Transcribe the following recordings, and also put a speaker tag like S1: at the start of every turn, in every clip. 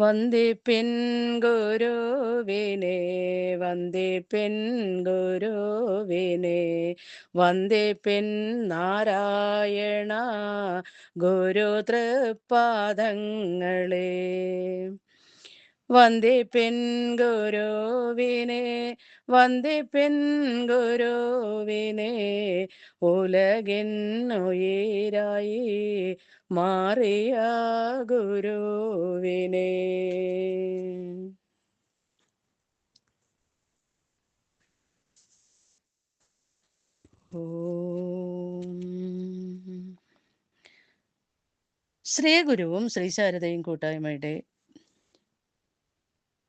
S1: വന്ദേ പെൺ ഗുരുവിനെ വന്ദേ പെൺ ഗുരുവിനെ വന്ദേ പെൻ നാരായണ ഗുരു തൃപ്പാദങ്ങളെ വന്ദേ പെൻ ഗുരുവിനെ വന്ദേ പെൻ ഗുരുവിനെ ഉലകിന്നുയിരായി മാറിയ ഗുരുവിനെ. ശ്രീ ഗുരുവും ശ്രീ ശാരദയും കൂട്ടായ്മയുടെ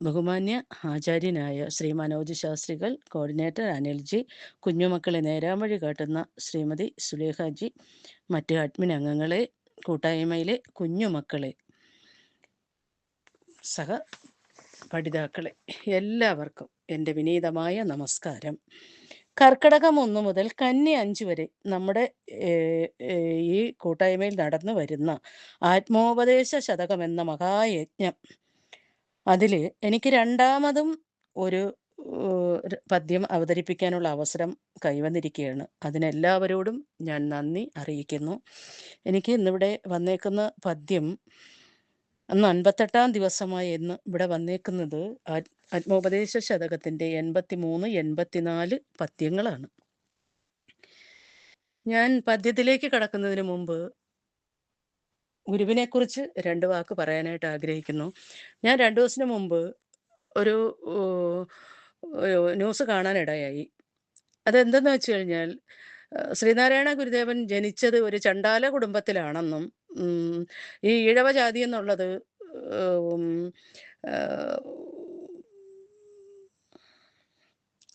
S1: ബഹുമാന്യ ആചാര്യനായ ശ്രീ മനോജ് ശാസ്ത്രികൾ കോർഡിനേറ്റർ അനിൽജി കുഞ്ഞുമക്കളെ നേരാമഴി കാട്ടുന്ന ശ്രീമതി സുലേഖാജി മറ്റ് അഡ്മിൻ അംഗങ്ങളെ കൂട്ടായ്മയിലെ കുഞ്ഞുമക്കളെ സഹ പഠിതാക്കളെ എല്ലാവർക്കും എന്റെ വിനീതമായ നമസ്കാരം. കർക്കിടകം ഒന്ന് മുതൽ കന്നി അഞ്ച് വരെ നമ്മുടെ ഈ കൂട്ടായ്മയിൽ നടന്നു വരുന്ന ആത്മോപദേശ ശതകം എന്ന മഹായജ്ഞം അതിൽ എനിക്ക് രണ്ടാമതും ഒരു പദ്യം അവതരിപ്പിക്കാനുള്ള അവസരം കൈവന്നിരിക്കുകയാണ് അതിനെല്ലാവരോടും ഞാൻ നന്ദി അറിയിക്കുന്നു. എനിക്ക് ഇന്നിവിടെ വന്നേക്കുന്ന പദ്യം അന്ന് അൻപത്തെട്ടാം ദിവസമായി എന്ന് ഇവിടെ വന്നേക്കുന്നത് ആത്- ആത്മോപദേശ ശതകത്തിന്റെ എൺപത്തി മൂന്ന് എൺപത്തിനാല് പദ്യങ്ങളാണ്. ഞാൻ പദ്യത്തിലേക്ക് കടക്കുന്നതിന് മുമ്പ് ഗുരുവിനെ കുറിച്ച് രണ്ട് വാക്ക് പറയാനായിട്ട് ആഗ്രഹിക്കുന്നു. ഞാൻ രണ്ടു ദിവസത്തിന് മുമ്പ് ഒരു ന്യൂസ് കാണാനിടയായി. അതെന്തെന്ന് വെച്ച് കഴിഞ്ഞാൽ ശ്രീനാരായണ ഗുരുദേവൻ ജനിച്ചത് ഒരു ചണ്ടാല കുടുംബത്തിലാണെന്നും ഈ ഈഴവ ജാതി എന്നുള്ളത്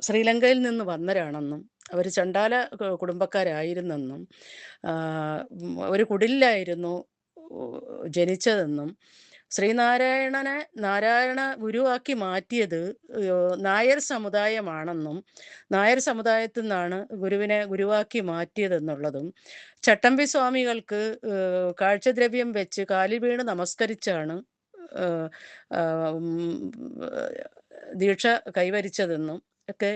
S1: ശ്രീലങ്കയിൽ നിന്ന് വന്നവരാണെന്നും അവർ ചണ്ടാല കുടുംബക്കാരായിരുന്നെന്നും ഒരു കുടിലായിരുന്നു ജനിച്ചതെന്നും ശ്രീനാരായണനെ നാരായണ ഗുരുവാക്കി മാറ്റിയത് നായർ സമുദായമാണെന്നും നായർ സമുദായത്തിൽ നിന്നാണ് ഗുരുവിനെ ഗുരുവാക്കി മാറ്റിയതെന്നുള്ളതും ചട്ടമ്പി സ്വാമികൾക്ക് കാഴ്ചദ്രവ്യം വെച്ച് കാലി വീണ് നമസ്കരിച്ചാണ് ദീക്ഷ കൈവരിച്ചതെന്നും ഒക്കെ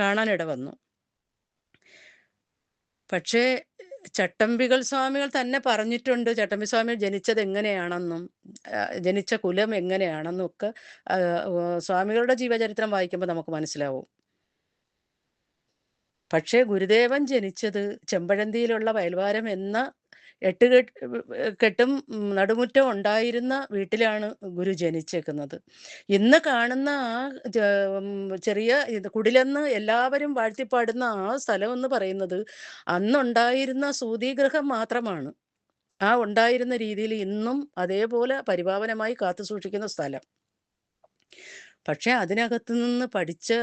S1: കാണാനിട വന്നു പക്ഷേ ചട്ടമ്പികൾ സ്വാമികൾ തന്നെ പറഞ്ഞിട്ടുണ്ട്. ചട്ടമ്പി സ്വാമികൾ ജനിച്ചത് എങ്ങനെയാണെന്നും ജനിച്ച കുലം എങ്ങനെയാണെന്നും ഒക്കെ സ്വാമികളുടെ ജീവചരിത്രം വായിക്കുമ്പോൾ നമുക്ക് മനസ്സിലാവും. പക്ഷേ ഗുരുദേവൻ ജനിച്ചത് ചെമ്പഴന്തിയിലുള്ള വയൽവാരം എന്ന എട്ട് കെട്ട് നടുമുറ്റം ഉണ്ടായിരുന്ന വീട്ടിലാണ് ഗുരു ജനിച്ചേക്കുന്നത്. ഇന്ന് കാണുന്ന ആ ചെറിയ കുടിലെന്ന് എല്ലാവരും വാഴ്ത്തിപ്പാടുന്ന ആ സ്ഥലം എന്ന് പറയുന്നത് അന്നുണ്ടായിരുന്ന സൂതിഗ്രഹം മാത്രമാണ്. ആ ഉണ്ടായിരുന്ന രീതിയിൽ ഇന്നും അതേപോലെ പരിപാവനമായി കാത്തു സൂക്ഷിക്കുന്ന സ്ഥലം. പക്ഷെ അതിനകത്ത് നിന്ന് പഠിച്ച്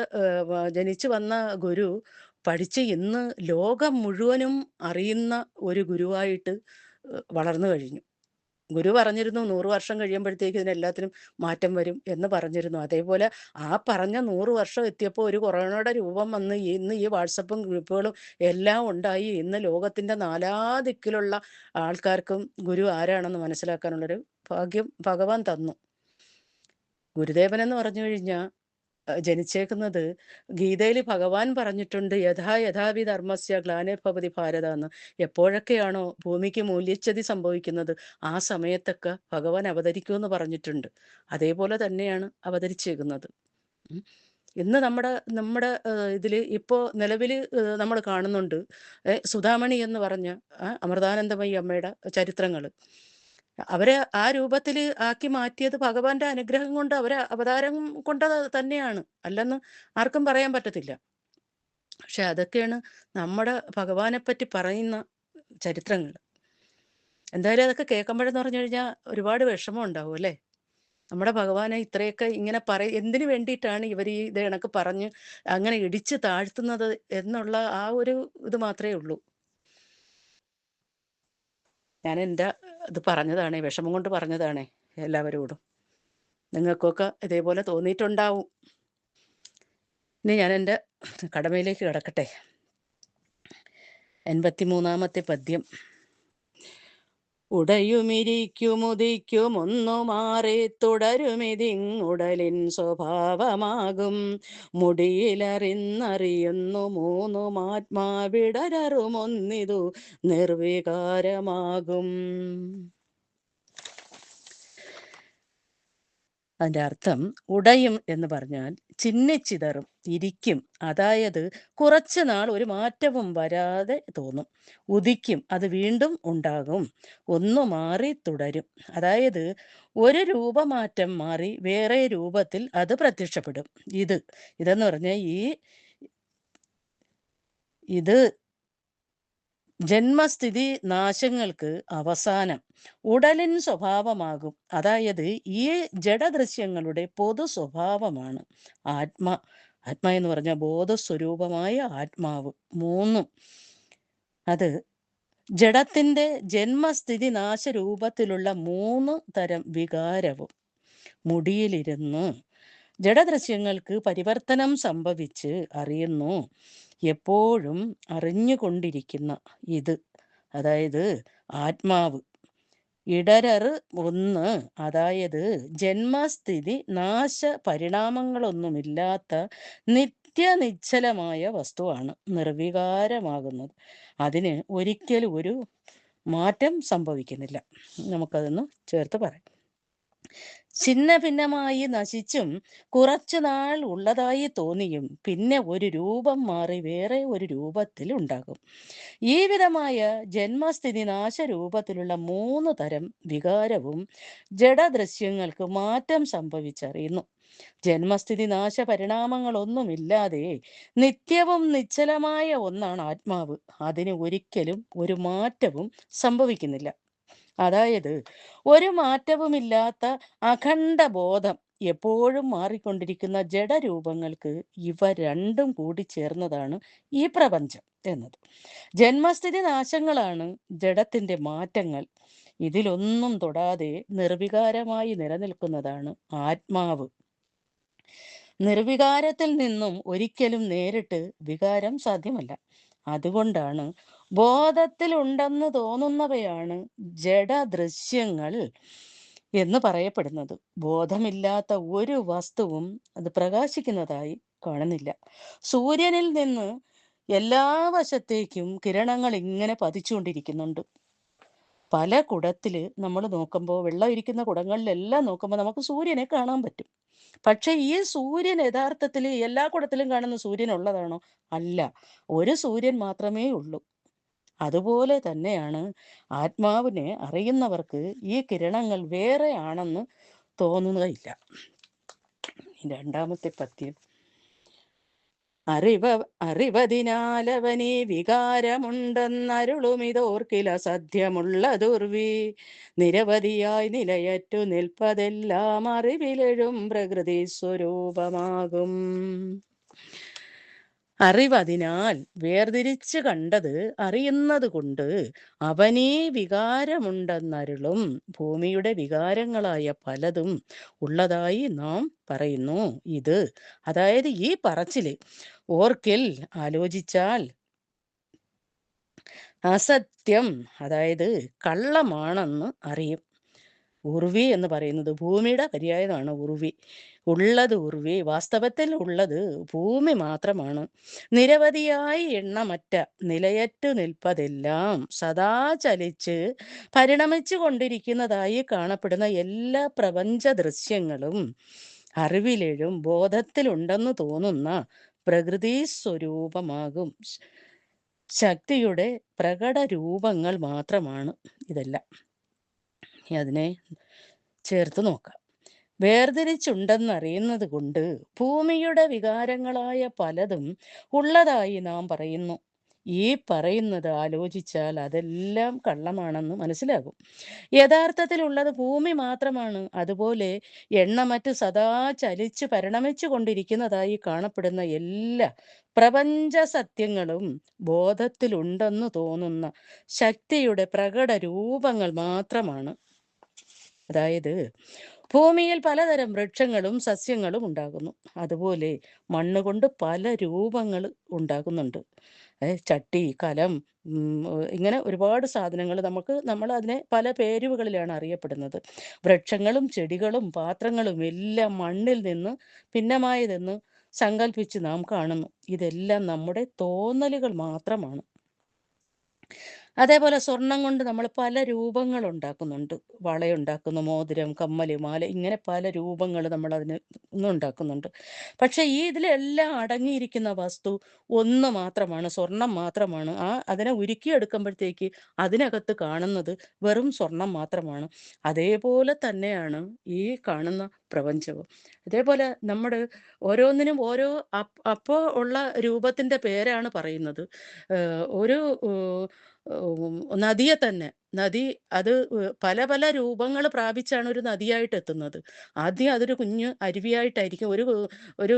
S1: ജനിച്ചു വന്ന ഗുരു പഠിച്ച് ഇന്ന് ലോകം മുഴുവനും അറിയുന്ന ഒരു ഗുരുവായിട്ട് വളർന്നു കഴിഞ്ഞു. ഗുരു പറഞ്ഞിരുന്നു നൂറ് വർഷം കഴിയുമ്പോഴത്തേക്ക് ഇതിനെല്ലാത്തിനും മാറ്റം വരും എന്ന് പറഞ്ഞിരുന്നു. അതേപോലെ ആ പറഞ്ഞ നൂറ് വർഷം എത്തിയപ്പോൾ ഒരു കൊറോണയുടെ രൂപം വന്ന് ഇന്ന് ഈ വാട്സപ്പും ഗ്രൂപ്പുകളും എല്ലാം ഉണ്ടായി. ഇന്ന് ലോകത്തിന്റെ നാലാ ദിക്കിലുള്ള ആൾക്കാർക്കും ഗുരു ആരാണെന്ന് മനസ്സിലാക്കാനുള്ളൊരു ഭാഗ്യം ഭഗവാൻ തന്നു. ഗുരുദേവൻ എന്ന് പറഞ്ഞു കഴിഞ്ഞാൽ ജനിച്ചേക്കുന്നത് ഗീതയിൽ ഭഗവാൻ പറഞ്ഞിട്ടുണ്ട് യഥാ യഥാവി ധർമ്മസ്യ ഗ്ലാനിർഭവതി ഭാരത എന്ന്. എപ്പോഴൊക്കെയാണോ ഭൂമിക്ക് മൂല്യച്ഛതി സംഭവിക്കുന്നത് ആ സമയത്തൊക്കെ ഭഗവാൻ അവതരിക്കുമെന്ന് പറഞ്ഞിട്ടുണ്ട്. അതേപോലെ തന്നെയാണ് അവതരിച്ചേക്കുന്നത്. ഇന്ന് നമ്മുടെ നമ്മുടെ ഇതിൽ ഇപ്പോൾ നിലവിൽ നമ്മൾ കാണുന്നുണ്ട് സുധാമണി എന്ന് പറഞ്ഞ അമൃതാനന്ദമയി അമ്മയുടെ ചരിത്രങ്ങൾ അവരെ ആ രൂപത്തിൽ ആക്കി മാറ്റിയത് ഭഗവാന്റെ അനുഗ്രഹം കൊണ്ട് അവരെ അവതാരം കൊണ്ട് തന്നെയാണ്. അല്ലെന്ന് ആർക്കും പറയാൻ പറ്റത്തില്ല. പക്ഷെ അതൊക്കെയാണ് നമ്മുടെ ഭഗവാനെ പറ്റി പറയുന്ന ചരിത്രങ്ങൾ. എന്തായാലും അതൊക്കെ കേൾക്കുമ്പോഴെന്ന് പറഞ്ഞു കഴിഞ്ഞാൽ ഒരുപാട് വിഷമം ഉണ്ടാവും അല്ലേ? നമ്മുടെ ഭഗവാനെ ഇത്രയൊക്കെ ഇങ്ങനെ പറ എന്തിനു വേണ്ടിയിട്ടാണ് ഇവർ ഈ ഇത് കണക്ക് പറഞ്ഞ് അങ്ങനെ ഇടിച്ച് താഴ്ത്തുന്നത് എന്നുള്ള ആ ഒരു ഇത് മാത്രമേ ഉള്ളൂ. ഞാൻ എന്റെ ഇത് പറഞ്ഞതാണേ വിഷമം കൊണ്ട് പറഞ്ഞതാണേ എല്ലാവരോടും. നിങ്ങൾക്കൊക്കെ ഇതേപോലെ തോന്നിയിട്ടുണ്ടാവും. ഇനി ഞാൻ എന്റെ കടമയിലേക്ക് കിടക്കട്ടെ. എൺപത്തി മൂന്നാമത്തെ പദ്യം. ഉടയുമിരിക്കുമുദിക്കുമൊന്നു മാറി തുടരുമിതിങ്ങുടലിൻ സ്വഭാവമാകും. മുടിയിലറിന്നറിയുന്നു മൂന്നു ആത്മാവിടരറുമൊന്നിതു നിർവികാരമാകും. അതിന്റെ അർത്ഥം ഉടയും എന്ന് പറഞ്ഞാൽ ചിന്നിച്ചിതറും ഇരിക്കും അതായത് കുറച്ചു നാൾ ഒരു മാറ്റവും വരാതെ തോന്നും. ഉദിക്കും. അത് വീണ്ടും ഉണ്ടാകും. ഒന്നു മാറി തുടരും. അതായത് ഒരു രൂപമാറ്റം മാറി വേറെ രൂപത്തിൽ അത് പ്രത്യക്ഷപ്പെടും. ഇത്. ഇതെന്ന് പറഞ്ഞാൽ ഈ ഇത് ജന്മസ്ഥിതി നാശങ്ങൾക്ക് അവസാനം ഉടലിൻ സ്വഭാവമാകും. അതായത് ഈ ജഡദൃശ്യങ്ങളുടെ പൊതു സ്വഭാവമാണ് ആത്മ. ആത്മ എന്ന് പറഞ്ഞ ബോധസ്വരൂപമായ ആത്മാവ്. മൂന്നും. അത് ജഡത്തിന്റെ ജന്മസ്ഥിതി നാശരൂപത്തിലുള്ള മൂന്ന് തരം വികാരവും. മുടിയിലിരുന്ന്. ജഡദൃശ്യങ്ങൾക്ക് പരിവർത്തനം സംഭവിച്ച് അറിയുന്നു. എപ്പോഴും അറിഞ്ഞുകൊണ്ടിരിക്കുന്ന ഇത്. അതായത് ആത്മാവ്. ഇടരറ് ഒന്ന്. അതായത് ജന്മസ്ഥിതി നാശ പരിണാമങ്ങളൊന്നുമില്ലാത്ത നിത്യനിശ്ചലമായ വസ്തുവാണ് നിർവികാരമാകുന്നത്. അതിന് ഒരിക്കലും ഒരു മാറ്റം സംഭവിക്കുന്നില്ല. നമുക്കതൊന്ന് ചേർത്ത് പറയാം. ഛിന്ന ഭിന്നമായി നശിച്ചും കുറച്ചു നാൾ ഉള്ളതായി തോന്നിയും പിന്നെ ഒരു രൂപം മാറി വേറെ ഒരു രൂപത്തിൽ ഉണ്ടാകും. ഈ വിധമായ ജന്മസ്ഥിതി നാശ രൂപത്തിലുള്ള മൂന്ന് തരം വികാരവും ജഡദൃശ്യങ്ങൾക്ക് മാറ്റം സംഭവിച്ചറിയുന്നു. ജന്മസ്ഥിതി നാശ പരിണാമങ്ങളൊന്നുമില്ലാതെ നിത്യവും നിശ്ചലമായ ഒന്നാണ് ആത്മാവ്. അതിന് ഒരിക്കലും ഒരു മാറ്റവും സംഭവിക്കുന്നില്ല. അതായത് ഒരു മാറ്റവുമില്ലാത്ത അഖണ്ഡ ബോധം എപ്പോഴും മാറിക്കൊണ്ടിരിക്കുന്ന ജഡരൂപങ്ങൾക്ക് ഇവ രണ്ടും കൂടി ചേർന്നതാണ് ഈ പ്രപഞ്ചം എന്നത്. ജന്മസ്ഥിതി നാശങ്ങളാണ് ജഡത്തിന്റെ മാറ്റങ്ങൾ. ഇതിലൊന്നും തൊടാതെ നിർവികാരമായി നിലനിൽക്കുന്നതാണ് ആത്മാവ്. നിർവികാരത്തിൽ നിന്നും ഒരിക്കലും നേരിട്ട് വികാരം സാധ്യമല്ല. അതുകൊണ്ടാണ് ബോധത്തിൽ ഉണ്ടെന്ന് തോന്നുന്നവയാണ് ജഡദൃശ്യങ്ങൾ എന്ന് പറയപ്പെടുന്നത്. ബോധമില്ലാത്ത ഒരു വസ്തുവും അത് പ്രകാശിക്കുന്നതായി കാണുന്നില്ല. സൂര്യനിൽ നിന്ന് എല്ലാ വശത്തേക്കും കിരണങ്ങൾ ഇങ്ങനെ പതിച്ചുകൊണ്ടിരിക്കുന്നുണ്ട്. പല കുടത്തിൽ നമ്മൾ നോക്കുമ്പോൾ വെള്ളം ഇരിക്കുന്ന കുടങ്ങളിലെല്ലാം നോക്കുമ്പോൾ നമുക്ക് സൂര്യനെ കാണാൻ പറ്റും. പക്ഷെ ഈ സൂര്യൻ യഥാർത്ഥത്തിൽ എല്ലാ കുടത്തിലും കാണുന്ന സൂര്യൻ ഉള്ളതാണോ? അല്ല. ഒരു സൂര്യൻ മാത്രമേ ഉള്ളൂ. അതുപോലെ തന്നെയാണ് ആത്മാവിനെ അറിയുന്നവർക്ക് ഈ കിരണങ്ങൾ വേറെ ആണെന്ന് തോന്നുകയില്ല രണ്ടാമത്തെ പദ്യം. അറിവ അറിവതിനാലവനി വികാരമുണ്ടെന്നരുളുമിതോർക്കില സദ്യമുള്ള ദുർവി നിരവധിയായി നിലയറ്റു നിൽപ്പതെല്ലാം അറിവിലെഴും പ്രകൃതി സ്വരൂപമാകും. അറിവതിനാൽ വേർതിരിച്ച് കണ്ടത് അറിയുന്നത് കൊണ്ട് അവനേ വികാരമുണ്ടെന്നരുളും ഭൂമിയുടെ വികാരങ്ങളായ പലതും ഉള്ളതായി നാം പറയുന്നു. ഇത് അതായത് ഈ പറച്ചിൽ ഓർക്കിൽ ആലോചിച്ചാൽ അസത്യം അതായത് കള്ളമാണെന്ന് അറിയും. ഉർവി എന്ന് പറയുന്നത് ഭൂമിയുടെ പര്യായമാണ് ഉർവി ഉള്ളത് ഉർവി വാസ്തവത്തിൽ ഉള്ളത് ഭൂമി മാത്രമാണ്. നിരവധിയായി എണ്ണമറ്റ നിലയറ്റു നിൽപ്പതെല്ലാം സദാ ചലിച്ച് പരിണമിച്ചു കൊണ്ടിരിക്കുന്നതായി കാണപ്പെടുന്ന എല്ലാ പ്രപഞ്ച ദൃശ്യങ്ങളും അറിവിലെഴും ബോധത്തിലുണ്ടെന്ന് തോന്നുന്ന പ്രകൃതി സ്വരൂപമാകും. ശക്തിയുടെ പ്രകട രൂപങ്ങൾ മാത്രമാണ് ഇതെല്ലാം. അതിനെ ചേർത്ത് നോക്കാം. വേർതിരിച്ചുണ്ടെന്നറിയുന്നത് കൊണ്ട് ഭൂമിയുടെ വികാരങ്ങളായ പലതും ഉള്ളതായി നാം പറയുന്നു. ഈ പറയുന്നത് ആലോചിച്ചാൽ അതെല്ലാം കള്ളമാണെന്ന് മനസ്സിലാകും. യഥാർത്ഥത്തിലുള്ളത് ഭൂമി മാത്രമാണ്. അതുപോലെ എണ്ണമറ്റ് സദാ ചലിച്ച് പരിണമിച്ചു കൊണ്ടിരിക്കുന്നതായി കാണപ്പെടുന്ന എല്ലാ പ്രപഞ്ച സത്യങ്ങളും ബോധത്തിലുണ്ടെന്ന് തോന്നുന്ന ശക്തിയുടെ പ്രകട രൂപങ്ങൾ മാത്രമാണ്. അതായത് ഭൂമിയിൽ പലതരം വൃക്ഷങ്ങളും സസ്യങ്ങളും ഉണ്ടാകുന്നു. അതുപോലെ മണ്ണ് കൊണ്ട് പല രൂപങ്ങൾ ഉണ്ടാകുന്നുണ്ട്. ചട്ടി കലം ഇങ്ങനെ ഒരുപാട് സാധനങ്ങൾ നമുക്ക് നമ്മൾ അതിനെ പല പേരുകളിലാണ് അറിയപ്പെടുന്നത്. വൃക്ഷങ്ങളും ചെടികളും പാത്രങ്ങളും എല്ലാം മണ്ണിൽ നിന്ന് ഭിന്നമായതെന്ന് സങ്കല്പിച്ച് നാം കാണുന്നു. ഇതെല്ലാം നമ്മുടെ തോന്നലുകൾ മാത്രമാണ്. അതേപോലെ സ്വർണം കൊണ്ട് നമ്മൾ പല രൂപങ്ങൾ ഉണ്ടാക്കുന്നുണ്ട് വളയുണ്ടാക്കുന്നു മോതിരം കമ്മൽ മാല ഇങ്ങനെ പല രൂപങ്ങൾ നമ്മൾ അതിന് ഉണ്ടാക്കുന്നുണ്ട്. പക്ഷെ ഈ ഇതിലെല്ലാം അടങ്ങിയിരിക്കുന്ന വസ്തു ഒന്ന് മാത്രമാണ് സ്വർണം മാത്രമാണ്. ആ അതിനെ ഉരുക്കിയെടുക്കുമ്പോഴത്തേക്ക് അതിനകത്ത് കാണുന്നത് വെറും സ്വർണം മാത്രമാണ്. അതേപോലെ തന്നെയാണ് ഈ കാണുന്ന പ്രപഞ്ചവും. അതേപോലെ നമ്മുടെ ഓരോന്നിനും ഓരോ അപ്പോ അപ്പോൾ ഉള്ള രൂപത്തിന്റെ പേരാണ് പറയുന്നത്. ഒരു നദിയെ തന്നെ. നദി അത് പല പല രൂപങ്ങൾ പ്രാപിച്ചാണ് ഒരു നദിയായിട്ട് എത്തുന്നത് ആദ്യം അതൊരു കുഞ്ഞ് അരുവിയായിട്ടായിരിക്കും ഒരു ഒരു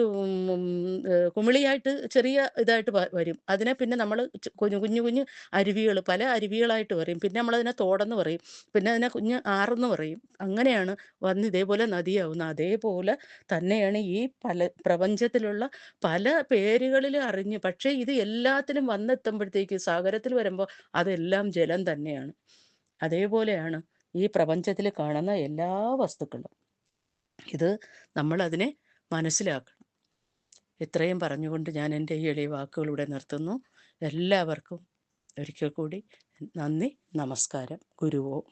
S1: കുമിളിയായിട്ട് ചെറിയ ഇതായിട്ട് വരും. അതിനെ പിന്നെ നമ്മൾ കുഞ്ഞു കുഞ്ഞു കുഞ്ഞു അരുവികൾ പല അരുവികളായിട്ട് പറയും. പിന്നെ നമ്മളതിനെ തോടെന്ന് പറയും. പിന്നെ അതിനെ കുഞ്ഞ് ആറെന്ന് പറയും. അങ്ങനെയാണ് വന്ന് ഇതേപോലെ നദിയാവുന്നത്. അതേപോലെ തന്നെയാണ് ഈ പല പ്രപഞ്ചത്തിലുള്ള പല പേരുകളിൽ അറിഞ്ഞ് പക്ഷേ ഇത് എല്ലാത്തിലും വന്നെത്തുമ്പോഴത്തേക്ക് സാഗരത്തിൽ വരുമ്പോൾ അതെല്ലാം ജലം തന്നെയാണ്. അതേപോലെയാണ് ഈ പ്രപഞ്ചത്തിൽ കാണുന്ന എല്ലാ വസ്തുക്കളും. ഇത് നമ്മൾ അതിനെ മനസ്സിലാക്കണം. ഇത്രയും പറഞ്ഞുകൊണ്ട് ഞാൻ എന്റെ ഈ എളിയ വാക്കുകളിവിടെ നിർത്തുന്നു. എല്ലാവർക്കും ഒരിക്കൽ കൂടി നന്ദി നമസ്കാരം. ഗുരുവോ.